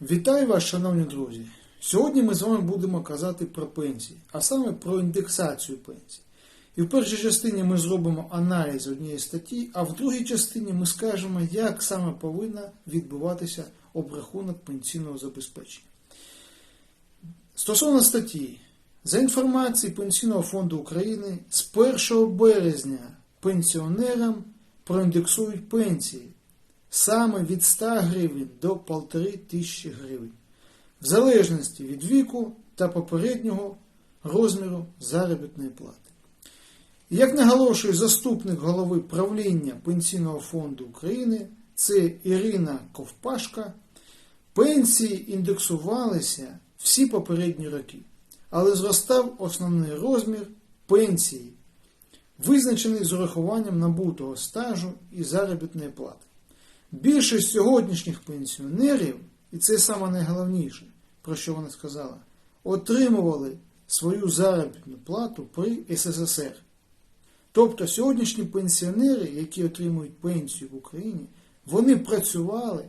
Вітаю вас, шановні друзі! Сьогодні ми з вами будемо казати про пенсії, а саме про індексацію пенсій. І в першій частині ми зробимо аналіз однієї статті, а в другій частині ми скажемо, як саме повинна відбуватися обрахунок пенсійного забезпечення. Стосовно статті, за інформацією Пенсійного фонду України, з 1 березня пенсіонерам проіндексують пенсії саме від 100 гривень до 1500 гривень, в залежності від віку та попереднього розміру заробітної плати. Як наголошує заступник голови правління Пенсійного фонду України, це Ірина Ковпашка, пенсії індексувалися всі попередні роки, але зростав основний розмір пенсії, визначений з урахуванням набутого стажу і заробітної плати. Більшість сьогоднішніх пенсіонерів, і це саме найголовніше, про що вона сказала, отримували свою заробітну плату при СССР. Тобто сьогоднішні пенсіонери, які отримують пенсію в Україні, вони працювали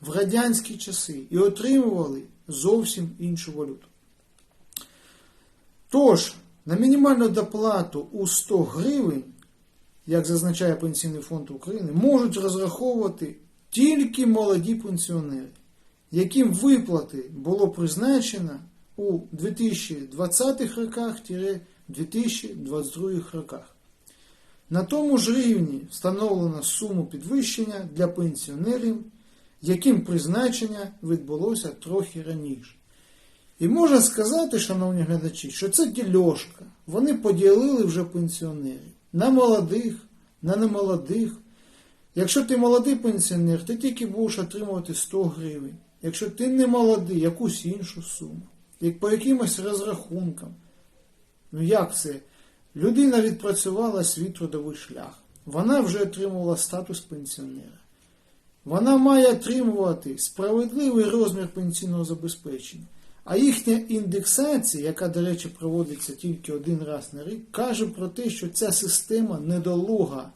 в радянські часи і отримували зовсім іншу валюту. Тож, на мінімальну доплату у 100 гривень, як зазначає Пенсійний фонд України, можуть розраховувати тільки молоді пенсіонери, яким виплати було призначено у 2020 роках 2022 роках. На тому ж рівні встановлена суму підвищення для пенсіонерів, яким призначення відбулося трохи раніше. І можна сказати, шановні глядачі, що це дільошка. Вони поділили вже пенсіонерів на молодих, на немолодих. Якщо ти молодий пенсіонер, ти тільки будеш отримувати 100 гривень. Якщо ти не молодий, якусь іншу суму. Як по якимось розрахункам. Ну як це? Людина відпрацювала свій трудовий шлях. Вона вже отримувала статус пенсіонера. Вона має отримувати справедливий розмір пенсійного забезпечення. А їхня індексація, яка, до речі, проводиться тільки один раз на рік, каже про те, що ця система недолуга.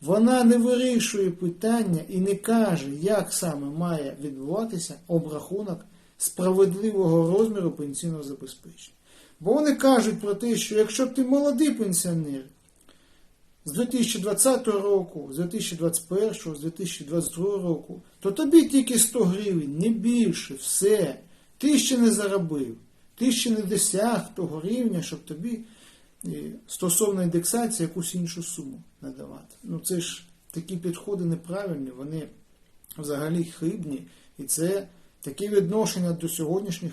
Вона не вирішує питання і не каже, як саме має відбуватися обрахунок справедливого розміру пенсійного забезпечення. Бо вони кажуть про те, що якщо ти молодий пенсіонер з 2020 року, з 2021, з 2022 року, то тобі тільки 100 гривень, не більше, все. Ти ще не заробив, ти ще не досяг того рівня, щоб тобі стосовно індексації якусь іншу суму надавати. Ну це ж такі підходи неправильні, вони взагалі хибні. І це таке відношення до сьогоднішніх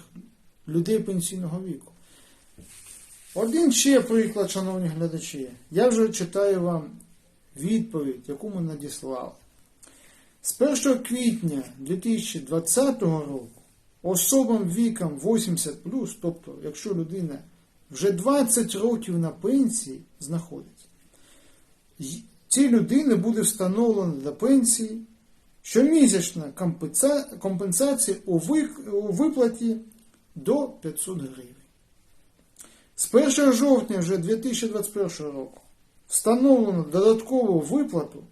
людей пенсійного віку. Один ще приклад, шановні глядачі. Я вже читаю вам відповідь, яку ми надіслали. З 1 квітня 2020 року особам віком 80, тобто, якщо людина вже 20 років на пенсії знаходиться, цій людині буде встановлено до пенсії щомісячна компенсація у виплаті до 500 гривень. З 1 жовтня вже 2021 року встановлено додаткову виплату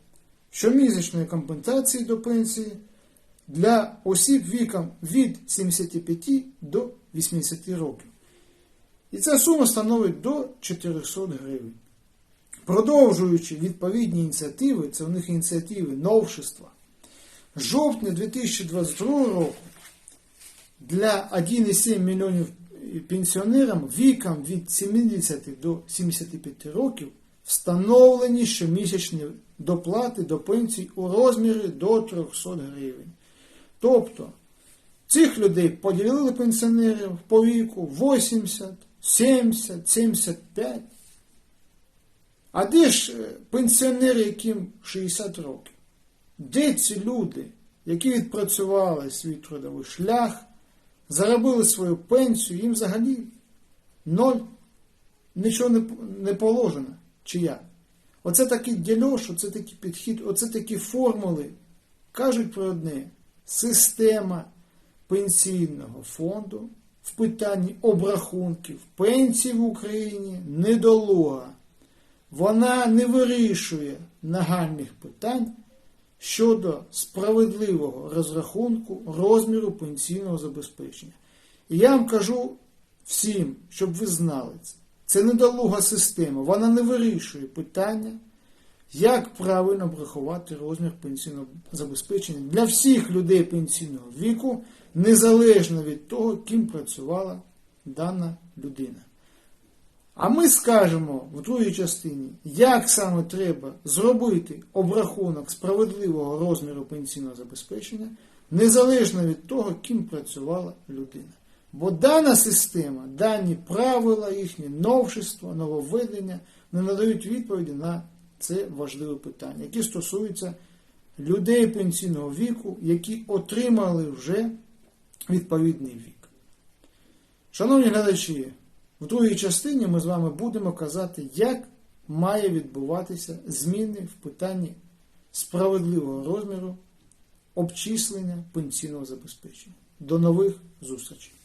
щомісячної компенсації до пенсії для осіб віком від 75 до 80 років. І ця сума становить до 400 гривень. Продовжуючи відповідні ініціативи, це у них ініціативи новшества, жовтня 2022 року для 1,7 мільйонів пенсіонерам віком від 70 до 75 років встановлені щомісячні доплати до пенсій у розмірі до 300 гривень. Тобто цих людей поділили пенсіонерів по віку 80, 70, 75. А де ж пенсіонери, яким 60 років? Де ці люди, які відпрацювали свій трудовий шлях, заробили свою пенсію, їм взагалі ноль, нічого не, не положено, чи як? Оце такий дільош, оце такий підхід, оце такі формули кажуть про одне система пенсійного фонду в питанні обрахунків пенсій в Україні недолуга. Вона не вирішує нагальних питань щодо справедливого розрахунку розміру пенсійного забезпечення. І я вам кажу всім, щоб ви знали це. Це недолуга система, вона не вирішує питання, як правильно обрахувати розмір пенсійного забезпечення для всіх людей пенсійного віку, незалежно від того, ким працювала дана людина. А ми скажемо в другій частині, як саме треба зробити обрахунок справедливого розміру пенсійного забезпечення, незалежно від того, ким працювала людина. Бо дана система, дані правила, їхні новшества, нововведення не надають відповіді на це важливе питання, які стосуються людей пенсійного віку, які отримали вже відповідний вік. Шановні глядачі, в другій частині ми з вами будемо казати, як має відбуватися зміни в питанні справедливого розміру обчислення пенсійного забезпечення. До нових зустрічей!